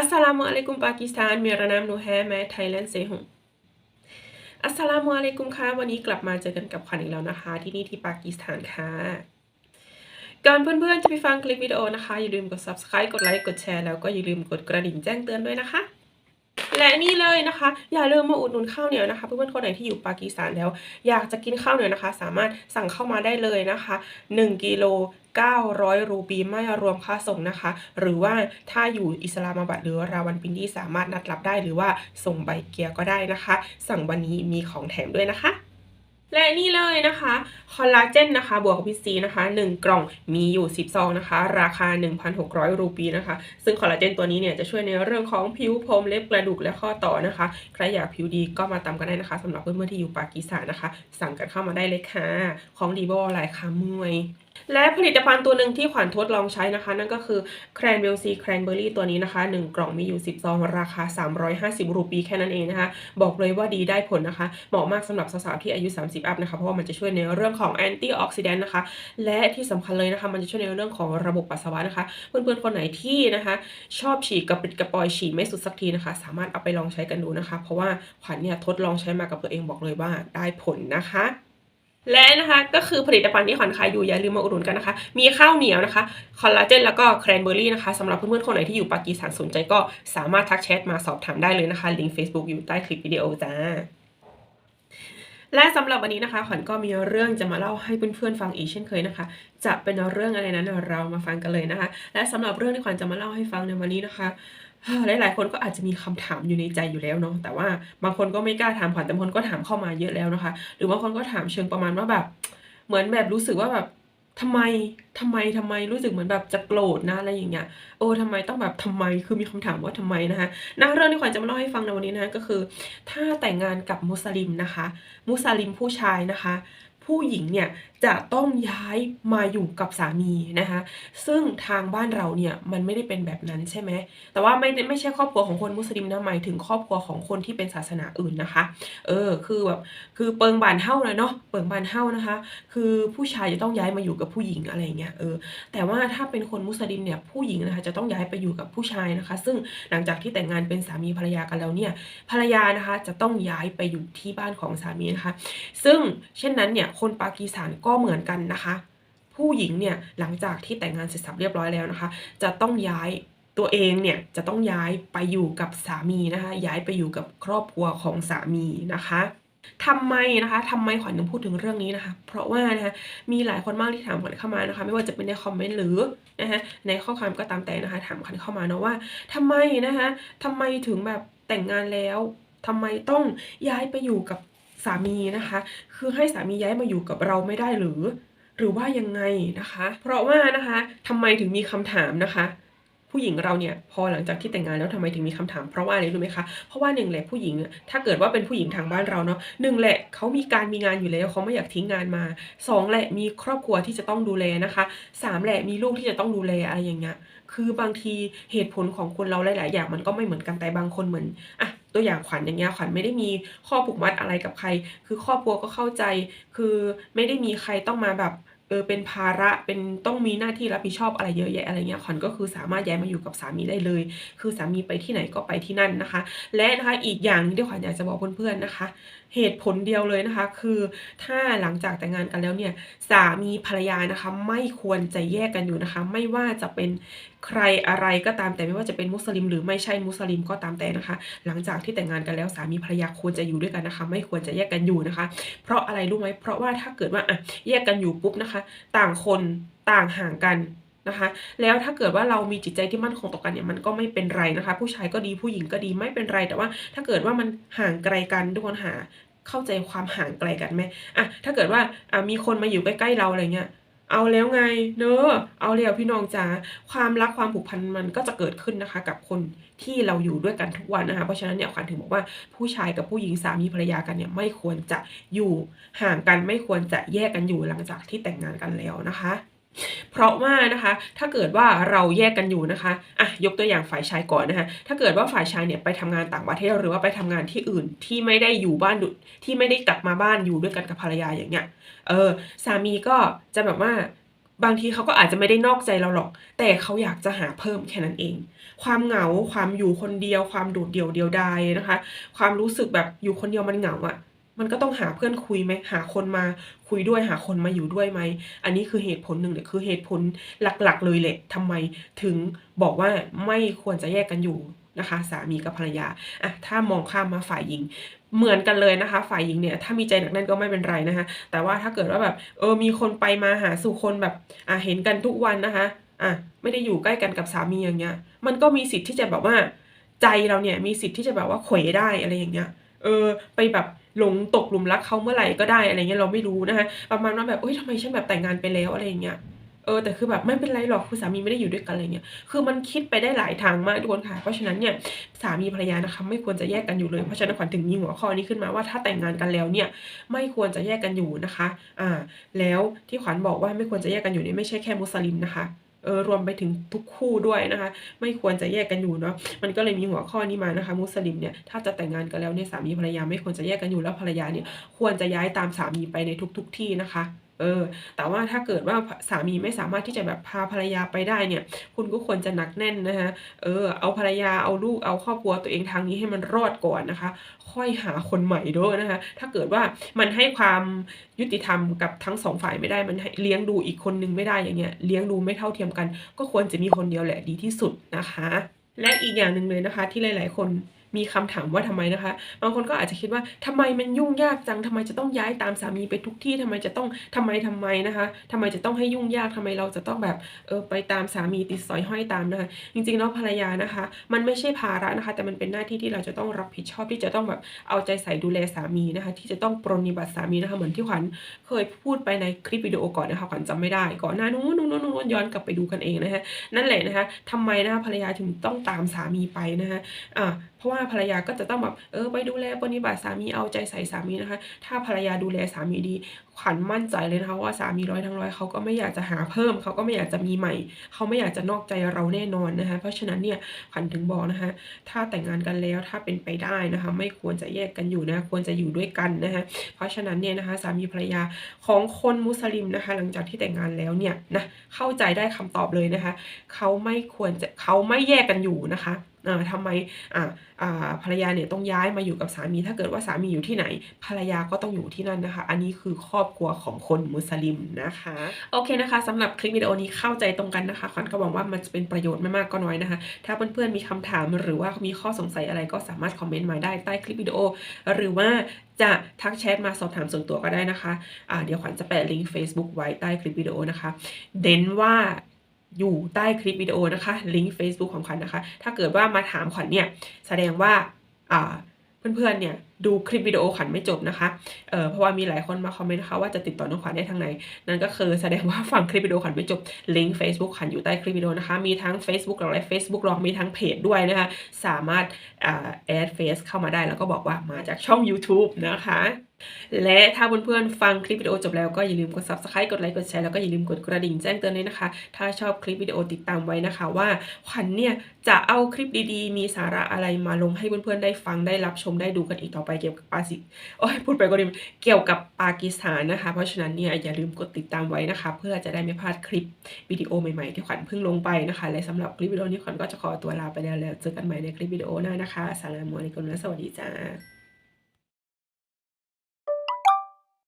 अस्सलाम वालेकुम पाकिस्तान मेरा नाम नूर है मैं थाईलैंड से हूँ อัสสลามุอะลัยกุมค่ะวันนี้กลับมาเจอกันกับขวัญอีกแล้วนะคะ ที่นี่ที่ปากีสถานค่ะก่อนเพื่อนๆจะไปฟังคลิปวิดีโอนะคะ อย่าลืมกด subscribe กดไลค์กดแชร์แล้วก็อย่าลืมกดกระดิ่งแจ้งเตือนด้วยนะคะ และนี่เลยนะคะ อย่าลืมมาอุดหนุนข้าวเหนียวนะคะเพื่อนๆคนไหนที่อยู่ปากีสถานแล้ว อยากจะกินข้าวเหนียวนะคะ สามารถสั่งเข้ามาได้เลยนะคะ1กิโล 900 รูปีไม่รวมค่าส่งนะคะ หรือว่าถ้าอยู่อิสลามบัดหรือราวันปินดีสามารถนัดรับได้หรือว่าส่งใบเกียร์ก็ได้นะคะ สั่งวันนี้มีของแถมด้วยนะคะและนี่เลยนะคะคอลลาเจนนะคะ บวกกับพิซีนะคะ1 กล่องมีอยู่ 10 ซองนะคะ ราคา 1,600 รูปีนะคะ ซึ่งคอลลาเจนตัวนี้เนี่ยจะช่วยในเรื่องของผิวผมเล็บกระดูกและข้อต่อนะคะ ใครอยากผิวดีก็มาตามกันได้นะคะสำหรับเพื่อนๆที่อยู่ปากีสถานนะคะ สั่งกันเข้ามาได้เลยค่ะ ของดีบอหลายค่ะมวย และผลิตภัณฑ์ตัวหนึ่งที่ขวัญทดลองใช้นะคะ นั่นก็คือแครนเบลซีแครนเบอร์รี่ตัวนี้นะคะ 1 กล่องมีอยู่ 10 ซอง ราคา 350 รูปีแค่นั้นเองนะคะ บอกเลยว่าดีได้ผลนะคะ เหมาะมากสำหรับสาวๆที่อายุ 30 อัพนะคะ เพราะว่ามันจะช่วยในเรื่องของแอนตี้ออกซิแดนต์นะคะ และที่สำคัญเลยนะคะ มันจะช่วยในเรื่องของระบบปัสสาวะนะคะ เพื่อนๆคนไหนที่นะคะ ชอบฉี่กระปิดกระปอยฉี่ไม่สุดสักทีนะคะ สามารถเอาไปลองใช้กันดูนะคะ เพราะว่าขวัญเนี่ยทดลองใช้มากับตัวเองบอกเลยว่าได้ผลนะคะ และนะคะก็คือผลิตภัณฑ์ที่ขวัญขายอยู่อย่าลืมมาอุดหนุนกันนะคะ มีข้าวเหนียวนะคะคอลลาเจนแล้วก็แครนเบอร์รี่นะคะสำหรับเพื่อนๆคนไหนที่อยู่ปากีสถานสนใจก็สามารถทักแชทมาสอบถามได้เลยนะคะลิงก์ Facebook อยู่ใต้คลิปวิดีโอจ้าและสำหรับวันนี้นะคะขวัญก็มีเรื่องจะมาเล่าให้เพื่อนๆฟังอีกเช่นเคยนะคะ จะเป็นเรื่องอะไรนั้นเรามาฟังกันเลยนะคะ และสำหรับเรื่องที่ขวัญจะมาเล่าให้ฟังในวันนี้นะคะ หลายๆคนก็อาจจะมีคำถามอยู่ในใจอยู่แล้วเนาะแต่ว่าบางคนก็ไม่กล้าถามขวัญแต่บางคนก็ถามเข้ามาเยอะแล้วนะคะ หรือบางคนก็ถามเชิงประมาณว่าแบบ เหมือนแบบรู้สึกว่าแบบทำไมทำไมทำไมรู้สึกเหมือนแบบจะโกรธนะอะไรอย่างเงี้ยโอ้ทำไมต้องแบบทำไมคือมีคำถามว่าทำไมนะคะนะเรื่องที่ขวัญจะมาเล่าให้ฟังในวันนี้นะะก็คือ ถ้าแต่งงานกับมุสลิมนะคะ มุสลิมผู้ชายนะคะ ผู้หญิงเนี่ยจะต้องย้ายมาอยู่กับสามีนะคะซึ่งทางบ้านเราเนี่ยมันไม่ได้เป็นแบบนั้นใช่ไหมแต่ว่าไม่ได้ไม่ใช่ครอบครัวของคนมุสลิมนะหมายถึงครอบครัวของคนที่เป็นศาสนาอื่นนะคะเออคือแบบคือเปิงบานเฮ้าเลยเนาะเปิงบานเฮ้านะคะ คือผู้ชายจะต้องย้ายมาอยู่กับผู้หญิงอะไรเงี้ยเออแต่ว่าถ้าเป็นคนมุสลิมเนี่ยผู้หญิงนะคะจะต้องย้ายไปอยู่กับผู้ชายนะคะ ซึ่งหลังจากที่แต่งงานเป็นสามีภรรยากันแล้วเนี่ยภรรยานะคะจะต้องย้ายไปอยู่ที่บ้านของสามีนะคะ ซึ่งเช่นนั้นเนี่ยคนปากีสถานก็เหมือนกันนะคะ ผู้หญิงเนี่ยหลังจากที่แต่งงานเสร็จสับเรียบร้อยแล้วนะคะ จะต้องย้ายตัวเองเนี่ยจะต้องย้ายไปอยู่กับสามีนะคะ ย้ายไปอยู่กับครอบครัวของสามีนะคะทำไมนะคะทำไมขวัญถึงพูดถึงเรื่องนี้นะคะ เพราะว่านะคะมีหลายคนมากที่ถามขวัญเข้ามานะคะ ไม่ว่าจะเป็นในคอมเมนต์หรือนะคะในข้อความก็ตามแต่นะคะ ถามขวัญเข้ามาเนาะว่าทำไมนะคะทำไมถึงแบบแต่งงานแล้วทำไมต้องย้ายไปอยู่กับ สามีนะคะ คือให้สามีย้ายมาอยู่กับเราไม่ได้หรือ หรือว่ายังไงนะคะ เพราะว่านะคะทำไมถึงมีคำถามนะคะ ผู้หญิงเราเนี่ยพอหลังจากที่แต่งงานแล้วทำไมถึงมีคำถามเพราะว่าอะไรรู้ไหมคะเพราะว่าหนึ่งแหละผู้หญิงถ้าเกิดว่าเป็นผู้หญิงทางบ้านเราเนาะหนึ่งแหละเขามีการมีงานอยู่แล้วเขาไม่อยากทิ้งงานมาสองแหละมีครอบครัวที่จะต้องดูแลนะคะสามแหละมีลูกที่จะต้องดูแลอะไรอย่างเงี้ยคือบางทีเหตุผลของคนเราหลาย ๆ อย่างมันก็ไม่เหมือนกันแต่บางคนเหมือนอะ ตัวอย่างขวัญอย่างเงี้ยขวัญไม่ได้มีข้อผูกมัดอะไรกับใคร คือครอบครัวก็เข้าใจ คือไม่ได้มีใครต้องมาแบบเออเป็นภาระเป็นต้องมีหน้าที่รับผิดชอบอะไรเยอะแยะอะไรเงี้ยขวัญก็คือสามารถย้ายมาอยู่กับสามีได้เลย คือสามีไปที่ไหนก็ไปที่นั่นนะคะ และนะคะอีกอย่างที่ขวัญอยากจะบอกเพื่อนๆนะคะ เหตุผลเดียวเลยนะคะ คือถ้าหลังจากแต่งงานกันแล้วเนี่ยสามีภรรยานะคะ ไม่ควรจะแยกกันอยู่นะคะ ไม่ว่าจะเป็นใครอะไรก็ตามแต่ไม่ว่าจะเป็นมุสลิม หรือไม่ใช่มุสลิมก็ตามแต่นะคะ หลังจากที่แต่งงานกันแล้วสามีภรรยาควรจะอยู่ด้วยกันนะคะ ไม่ควรจะแยกกันอยู่นะคะ เพราะอะไรรู้ไหมเพราะว่าถ้าเกิดว่าอะแยกกันอยู่ปุ๊บนะคะ ต่างคนต่างห่างกันนะคะแล้วถ้าเกิดว่าเรามีจิตใจที่มั่นคงต่อกันเนี่ยมันก็ไม่เป็นไรนะคะ ผู้ชายก็ดีผู้หญิงก็ดีไม่เป็นไร แต่ว่าถ้าเกิดว่ามันห่างไกลกันทุกคนหา เข้าใจความห่างไกลกันไหมอะถ้าเกิดว่าอะมีคนมาอยู่ใกล้ๆเราอะไรเงี้ยเอาแล้วไงเนอะเอาแล้วพี่น้องจ๋าความรักความผูกพันมันก็จะเกิดขึ้นนะคะ กับคนที่เราอยู่ด้วยกันทุกวันนะคะเพราะฉะนั้นเนี่ยขวัญถึงบอกว่าผู้ชายกับผู้หญิงสามีภรรยากันเนี่ยไม่ควรจะอยู่ห่างกันไม่ควรจะแยกกันอยู่หลังจากที่แต่งงานกันแล้วนะคะ เพราะว่านะคะ ถ้าเกิดว่าเราแยกกันอยู่นะคะอะยกตัวอย่างฝ่ายชายก่อนนะคะ ถ้าเกิดว่าฝ่ายชายเนี่ยไปทำงานต่างประเทศหรือว่าไปทำงานที่อื่นที่ไม่ได้อยู่บ้านดุที่ไม่ได้กลับมาบ้านอยู่ด้วยกันกับภรรยาอย่างเงี้ย เออสามีก็จะแบบว่าบางทีเขาก็อาจจะไม่ได้นอกใจเราหรอก แต่เขาอยากจะหาเพิ่มแค่นั้นเอง ความเหงาความอยู่คนเดียว ความโดดเดี่ยวเดียวดายนะคะ ความรู้สึกแบบอยู่คนเดียวมันเหงาอะ มันก็ต้องหาเพื่อนคุยไหมหาคนมาคุยด้วยหาคนมาอยู่ด้วยไหม อันนี้คือเหตุผลหนึ่งเลยคือเหตุผลหลักๆ เลยแหละทำไมถึงบอกว่าไม่ควรจะแยกกันอยู่นะคะ สามีกับภรรยาอะถ้ามองข้ามมาฝ่ายหญิง เหมือนกันเลยนะคะ ฝ่ายหญิงเนี่ยถ้ามีใจหนักแน่นก็ไม่เป็นไรนะคะ แต่ว่าถ้าเกิดว่าแบบเออมีคนไปมาหาสู่คนแบบอะเห็นกันทุกวันนะคะอะไม่ได้อยู่ใกล้กันกับสามีอย่างเงี้ย มันก็มีสิทธิ์ที่จะแบบว่า ใจเราเนี่ยมีสิทธิ์ที่จะแบบว่าเขวได้อะไรอย่างเงี้ยเออไปแบบ หลงตกหลุมรักเขาเมื่อไหร่ก็ได้อะไรเงี้ยเราไม่รู้นะคะประมาณว่าแบบเอ้ยทำไมฉันแบบแต่งงานไปแล้วอะไรเงี้ยเออแต่คือแบบไม่เป็นไรหรอกคือสามีไม่ได้อยู่ด้วยกันอะไรเงี้ยคือมันคิดไปได้หลายทางมากทุกคนค่ะ เพราะฉะนั้นเนี่ยสามีภรรยานะคะไม่ควรจะแยกกันอยู่เลยเพราะฉะนั้นขวัญถึงมีหัวข้อนี้ขึ้นมาว่าถ้าแต่งงานกันแล้วเนี่ยไม่ควรจะแยกกันอยู่นะคะ อ่า แล้วที่ขวัญบอกว่าไม่ควรจะแยกกันอยู่นี่ไม่ใช่แค่มุสลิมนะคะ เออรวมไปถึงทุกคู่ด้วยนะคะ ไม่ควรจะแยกกันอยู่เนาะมันก็เลยมีหัวข้อนี้มานะคะ มุสลิมเนี่ยถ้าจะแต่งงานกันแล้วเนี่ยสามีภรรยาไม่ควรจะแยกกันอยู่แล้วภรรยาเนี่ยควรจะย้ายตามสามีไปในทุก ๆที่นะคะ เออ แต่ว่าถ้าเกิดว่าสามีไม่สามารถที่จะแบบพาภรรยาไปได้เนี่ย คุณก็ควรจะหนักแน่นนะคะเออ เอาภรรยาเอาลูกเอาครอบครัวตัวเองทางนี้ให้มันรอดก่อนนะคะ ค่อยหาคนใหม่ด้วยนะคะ ถ้าเกิดว่ามันให้ความยุติธรรมกับทั้งสองฝ่ายไม่ได้มันเลี้ยงดูอีกคนนึงไม่ได้อย่างเงี้ยเลี้ยงดูไม่เท่าเทียมกัน ก็ควรจะมีคนเดียวแหละดีที่สุดนะคะ และอีกอย่างหนึ่งเลยนะคะ ที่หลาย ๆ คน มีคำถามว่าทำไมนะคะ บางคนก็อาจจะคิดว่าทำไมมันยุ่งยากจังทำไมจะต้องย้ายตามสามีไปทุกที่ทำไมจะต้องทำไมทำไมนะคะทำไมจะต้องให้ยุ่งยากทำไมเราจะต้องแบบเออไปตามสามีติดสอยห้อยตามนะคะ จริงๆแล้วภรรยานะคะ มันไม่ใช่ภาระนะคะ แต่มันเป็นหน้าที่ที่เราจะต้องรับผิดชอบที่จะต้องแบบเอาใจใส่ดูแลสามีนะคะ ที่จะต้องปรนนิบัติสามีนะคะเหมือนที่ขวัญเคยพูดไปในคลิปวิดีโอก่อนนะคะขวัญจำไม่ได้ก่อนหน้านู้นนู้นนู้นย้อนกลับไปดูกันเองนะคะนั่นแหละนะคะทำไมนะคะภรรยาถึงต้องตามสามีไปนะคะอ่า ราะว่าภรรยาก็จะต้องแบบเออไปดูแลปฏิบัติสามีเอาใจใส่สามีนะคะ ถ้าภรรยาดูแลสามีดีขวัญมั่นใจเลยนะคะว่าสามีร้อยทั้งร้อยเขาก็ไม่อยากจะหาเพิ่มเขาก็ไม่อยากจะมีใหม่ เขาไม่อยากจะนอกใจเราแน่นอนนะคะเพราะฉะนั้นเนี่ยขวัญถึงบอกนะคะ ถ้าแต่งงานกันแล้วถ้าเป็นไปได้นะคะ ไม่ควรจะแยกกันอยู่นะควรจะอยู่ด้วยกันนะคะเพราะฉะนั้นเนี่ยนะคะสามีภรรยาของคนมุสลิมนะคะ หลังจากที่แต่งงานแล้วเนี่ยนะเข้าใจได้คำตอบเลยนะคะเขาไม่ควรจะเขาไม่แยกกันอยู่นะคะอ่าทำไมอ่าอ่าภรรยาเนี่ยต้องย้ายมาอยู่กับสามี ถ้าเกิดว่าสามีอยู่ที่ไหน ภรรยาก็ต้องอยู่ที่นั่นนะคะ อันนี้คือครอบครัวของคนมุสลิมนะคะ โอเคนะคะสำหรับคลิปวิดีโอนี้เข้าใจตรงกันนะคะขวัญก็หวังว่ามันจะเป็นประโยชน์ไม่มากก็น้อยนะคะ ถ้าเพื่อนๆมีคำถามหรือว่ามีข้อสงสัยอะไรก็สามารถคอมเมนต์มาได้ใต้คลิปวิดีโอ หรือว่าจะทักแชทมาสอบถามส่วนตัวก็ได้นะคะะเดี๋ยวขวัญจะแปะลิงก์ Facebook ไว้ใต้คลิปวิดีโอนะคะเน้นว่าอยู่ใต้คลิปวิดีโอนะคะ ลิงก์ Facebook ของขวัญนะคะ ถ้าเกิดว่ามาถามขวัญเนี่ย แสดงว่าอ่าเพื่อนๆเนี่ย ดูคลิปวิดีโอขวัญไม่จบนะคะเออเพราะว่ามีหลายคนมาคอมเมนต์นะคะว่าจะติดต่อน้องขวัญได้ทางไหน นั่นก็คือแสดงว่าฟังคลิปวิดีโอขวัญไม่จบ ลิงก์ Facebook ขวัญอยู่ใต้คลิปวิดีโอนะคะ มีทั้ง Facebook หลอกและ Facebook หลอกมีทั้งเพจด้วยนะคะ สามารถอ่าแอดเฟซเข้ามาได้แล้วก็บอกว่ามาจากช่อง YouTube นะคะ และถ้าเพื่อนๆฟังคลิปวิดีโอจบแล้วก็อย่าลืมกด subscribe กดไลค์กดแชร์แล้วก็อย่าลืมกดกระดิ่งแจ้งเตือนด้วยนะคะ ถ้าชอบคลิปวิดีโอติดตามไว้นะคะว่าขวัญเนี่ยจะเอาคลิปดีๆ มีสาระอะไรมาลงให้เพื่อนๆได้ฟังได้รับชมได้ดูกันอีกต่อไปเกี่ยวกับปาสิโอ้ยพูดไปก็ดีเกี่ยวกับปากีสถานนะคะ เพราะฉะนั้นเนี่ยอย่าลืมกดติดตามไว้นะคะ เพื่อจะได้ไม่พลาดคลิปวิดีโอใหม่ๆที่ขวัญเพิ่งลงไปนะคะ และสำหรับคลิปวิดีโอนี้ขวัญก็จะขอตัวลาไปแล้วแล้วเจอกันใหม่ในคลิปวิดีโอหน้านะคะสลามอะลัยกุมและสวัสดีจ้า